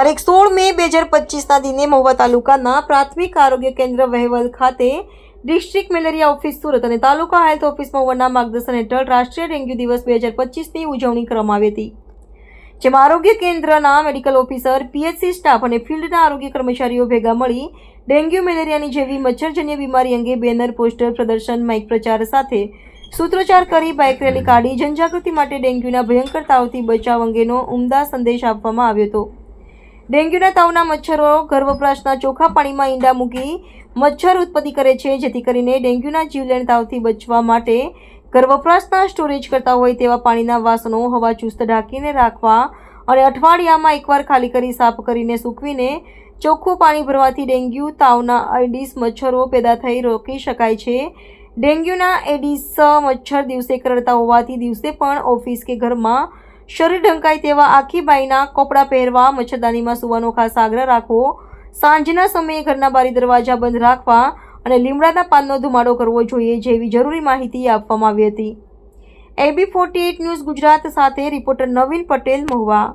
તારીખ સોળ મે બે હજાર પચીસના દિને મહુવા તાલુકાના પ્રાથમિક આરોગ્ય કેન્દ્ર વહેવલ ખાતે ડિસ્ટ્રિક્ટ મેલેરિયા ઓફિસ સુરત અને તાલુકા હેલ્થ ઓફિસ મહુવાના માર્ગદર્શન હેઠળ રાષ્ટ્રીય ડેન્ગ્યુ દિવસ બે હજાર પચીસની ઉજવણી કરવામાં આવી હતી. જેમાં આરોગ્ય કેન્દ્રના મેડિકલ ઓફિસર, પીએચસી સ્ટાફ અને ફિલ્ડના આરોગ્ય કર્મચારીઓ ભેગા મળી ડેન્ગ્યુ મેલેરિયાની જેવી મચ્છરજન્ય બીમારી અંગે બેનર પોસ્ટર પ્રદર્શન, માઇક પ્રચાર સાથે સૂત્રોચ્ચાર કરી બાઇક રેલી કાઢી જનજાગૃતિ માટે ડેન્ગ્યુના ભયંકર તાવથી બચાવ અંગેનો ઉમદા સંદેશ આપવામાં આવ્યો હતો. ડેન્ગ્યુના તાવના મચ્છરો ઘર વપરાશના ચોખ્ખા પાણીમાં ઈંડા મૂકી મચ્છર ઉત્પત્તિ કરે છે, જેથી કરીને ડેન્ગ્યુના જીવલેણ તાવથી બચવા માટે ઘર સ્ટોરેજ કરતા હોય તેવા પાણીના વાસણો હવા ચુસ્ત ઢાંકીને રાખવા અને અઠવાડિયામાં એકવાર ખાલી કરી સાફ કરીને સૂકવીને ચોખ્ખું પાણી ભરવાથી ડેન્ગ્યુ તાવના એડિસ મચ્છરો પેદા થઈ રોકી શકાય છે. ડેન્ગ્યુના એડિસ મચ્છર દિવસે કરડતા હોવાથી દિવસે પણ ઓફિસ કે ઘરમાં શરીર ઢંકાય તેવા આખી બાઈના કપડાં પહેરવા, મચ્છરદાનીમાં સુવાનો ખાસ આગ્રહ રાખવો, સાંજના સમયે ઘરના બારી દરવાજા બંધ રાખવા અને લીમડાના પાનનો ધુમાડો કરવો જોઈએ જેવી જરૂરી માહિતી આપવામાં આવી હતી. એબી ફોર્ટી ન્યૂઝ ગુજરાત સાથે રિપોર્ટર નવીન પટેલ મહુવા.